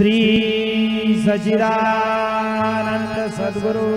श्री सचिदानंद सद्गुरु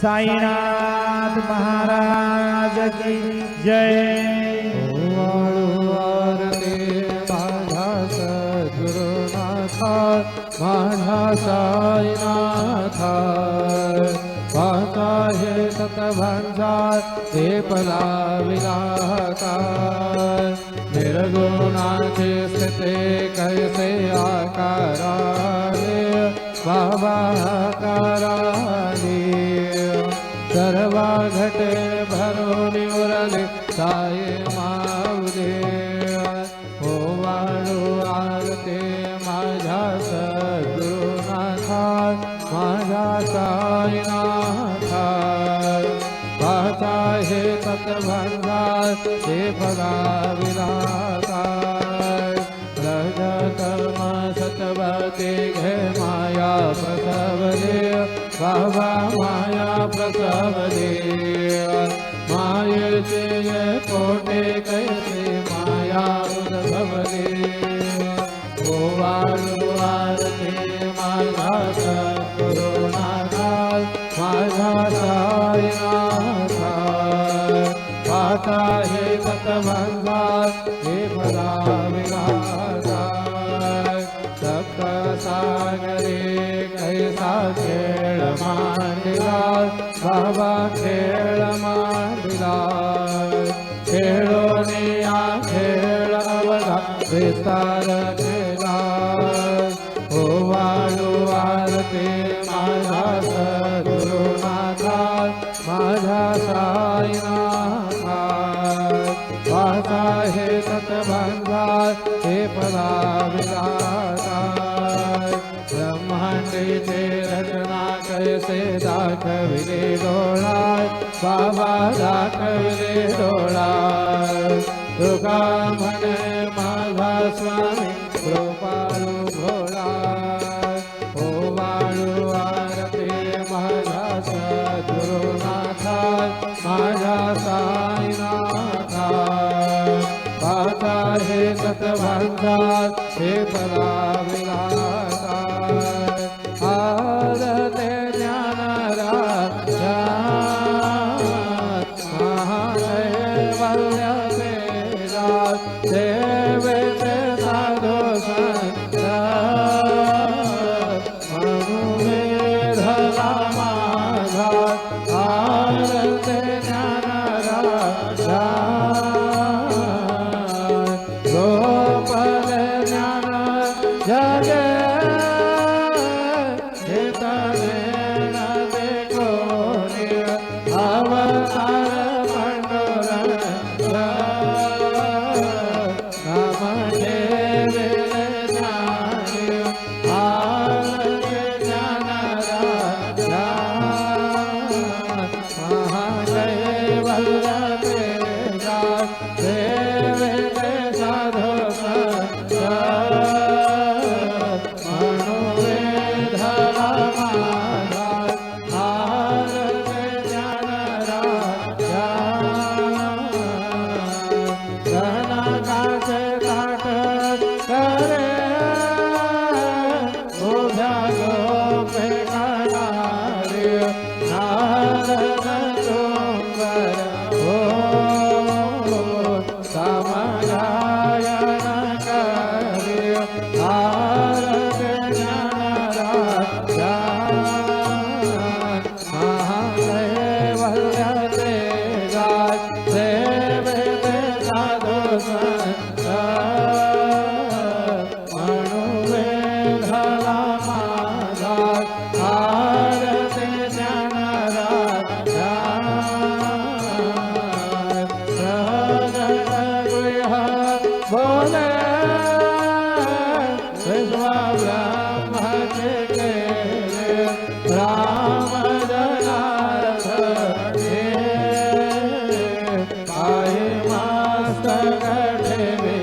साईनाथ महाराज की जय। माझा साईनाथा। हे सतभंजार ते पला विलाता निर्गुणाचे स्थिते कैसे आकाराने बाबा आकाराने सर्वा घटे भरून उरले साये माऊले हो वाळू आरते माझा सद्गुरुनाथा माझा साईनाथा पाहता हे तत्भंगार हे पदा माया प्रसवले बाबा माया प्रसवले मायेचे कोटे कैसे माया उद्भवले ओ वाळू वारते माझा सद्गुरुनाथा माझा पाता हे तत्वंगार हे भला मांडिला बाबा खेळ मांडिला खेळोनिया खेळ अवधा विस्तार દાખવીને ડોળાય બાબા દાખવીને ડોળાય દુકામણ Tertemiz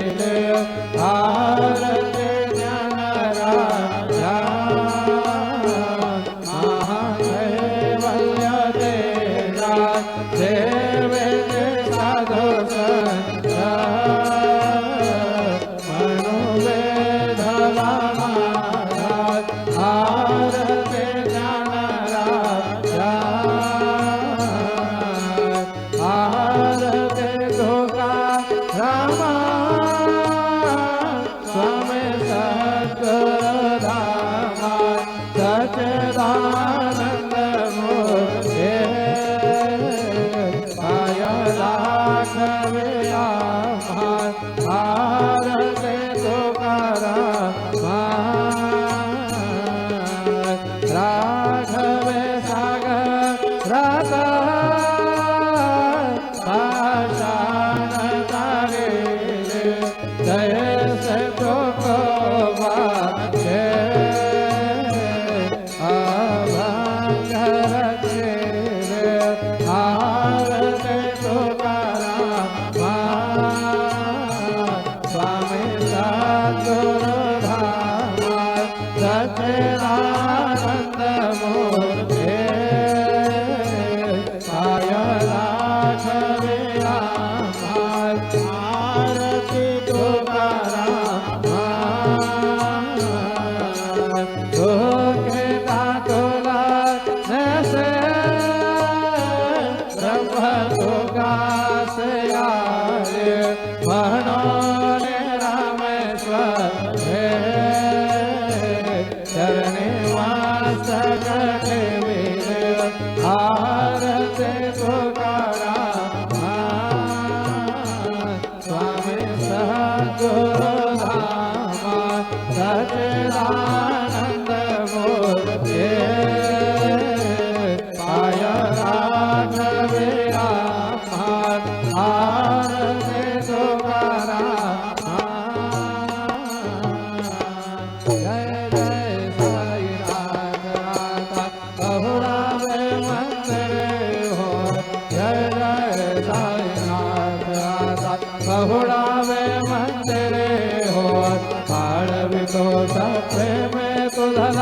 Bye.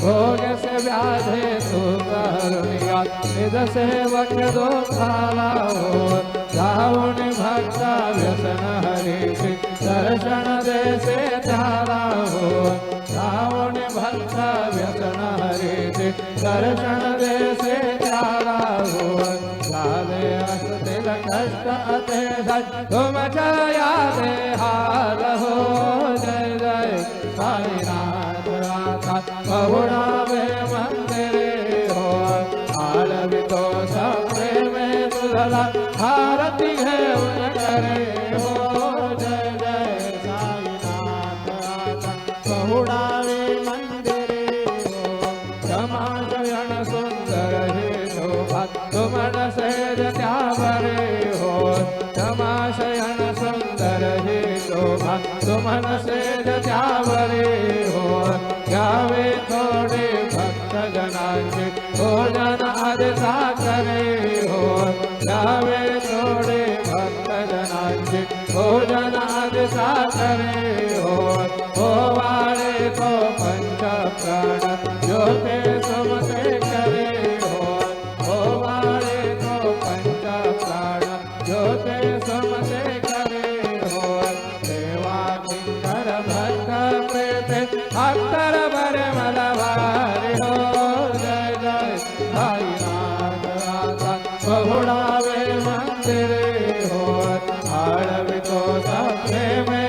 भोग से व्याधे तो करुणिया निज सेवक दो खाला हो जाऊन भक्ता व्यसन हरी दर्शन दे से हो रावण भक्त व्यसन हरे दर्शन दे हो झाले असतील कष्ट अते हो जय जय साईनाथ राधा बहुरावे मंदिरे हो आळवी तो सप्रे तुझला आरती घेऊन करे हो जय जय साईनाथ बहुडावे मंदिरे हो सुंदर हे शोभा त्यावरे हो समाशयन सुंदर हे शोभा तुमन हरे हो जावे तोडे भक्तजनाचे भक् भोजनादिरे बनावे मंदिर हो आळवी तो सप्रे में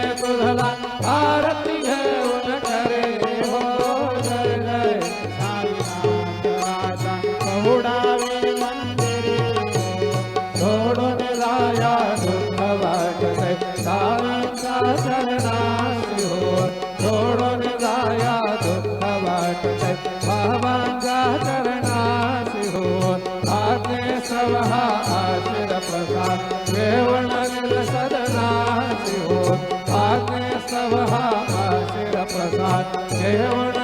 प्रसाद जनवा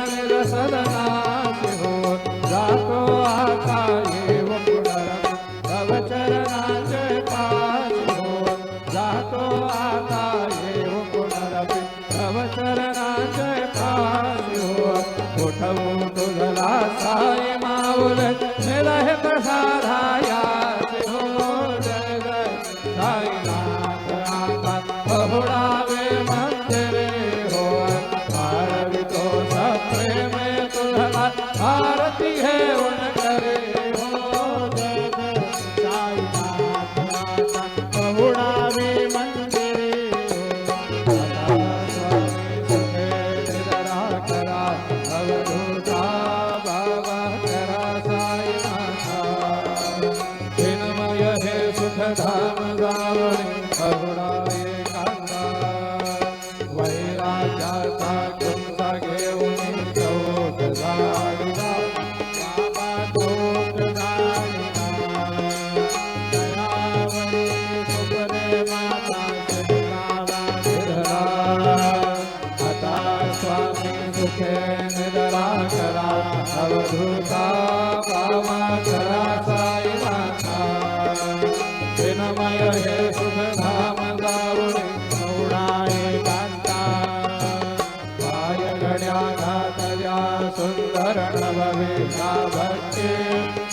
भक्ते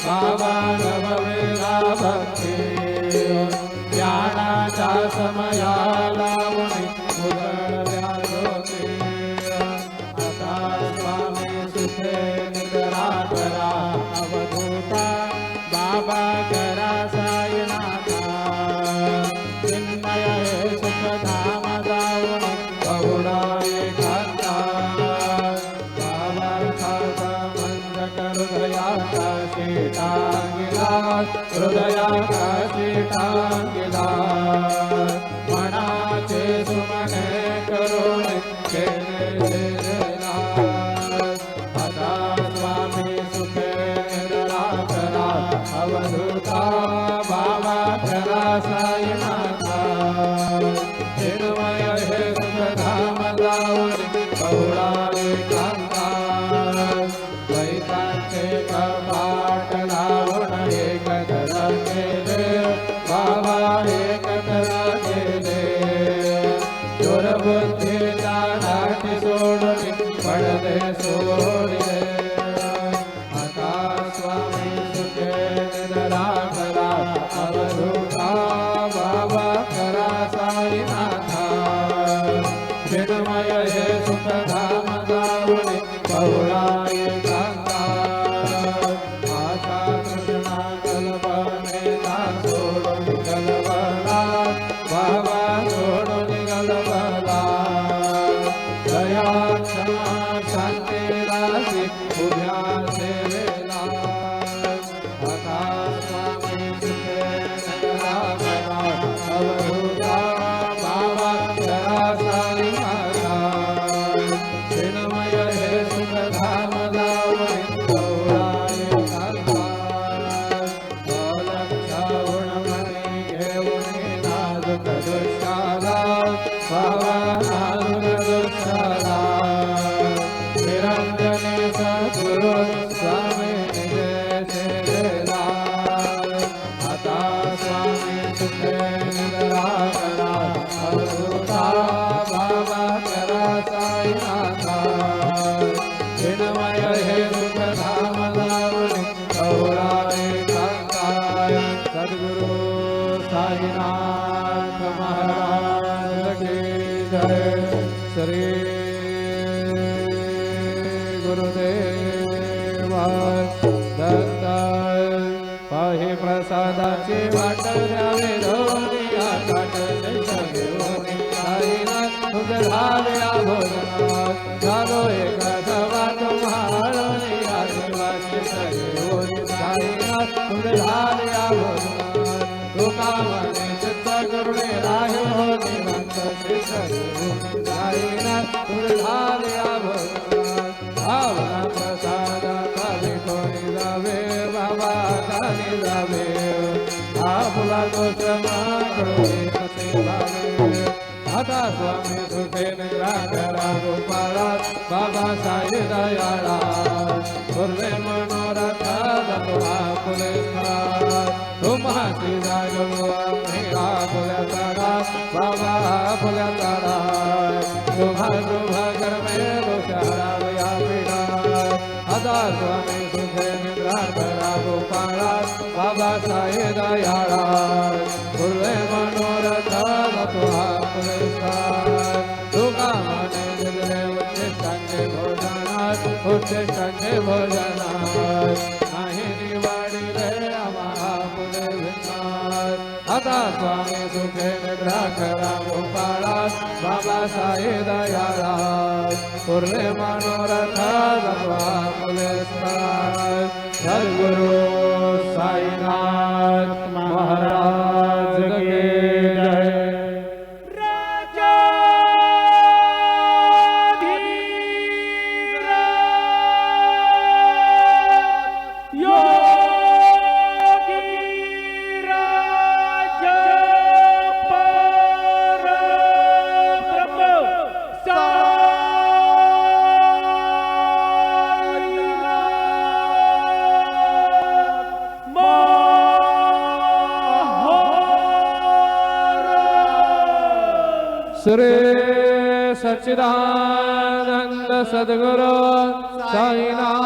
बाबा भवे भक्ते ज्ञान समया लावून साईनाथ महाराज की जय श्री गुरुदेव दत्त पाहि प्रसादाची वाट द्यावे धोनिया काट घेऊन साईनाथ तुझ झालो एका आदिवासी सगळी साईनाथ तुझ तुका मने करुणे राहे हो निवंत सगळी साईनाथ तुझ झाल्या भावना प्रसादा विठोरी जावे बाबा दानी जावे आपला तो समाकडे कसे भावे आता स्वामी सुखे गोपाळा बाबा साई दयाळा पूर्वे मनोरथा तुहा फुले तुम्हाची जागो आम्ही फुल्या ताडा बाबा फुल्या ताडा शुभा शुभा कर्मे दोषारावया पिढा आता स्वामी सुखे निद्रा करा गोपाळा बाबा साई दयाळा पूर्वे मनोरथ तुहा पुरस्कार तुका मने दिले उच्चिष्टांचे भोजनात उच्चिष्टांचे भोजनात आता स्वामी सुखे निद्रा करा गोपाळा बाबा साई दयाळा पूर्वे मनोरथ तुहा पुरस्कार सद्गुरु साईनाथ महाराज. श्री सच्चिदानंद सद्गुरु साईनाथ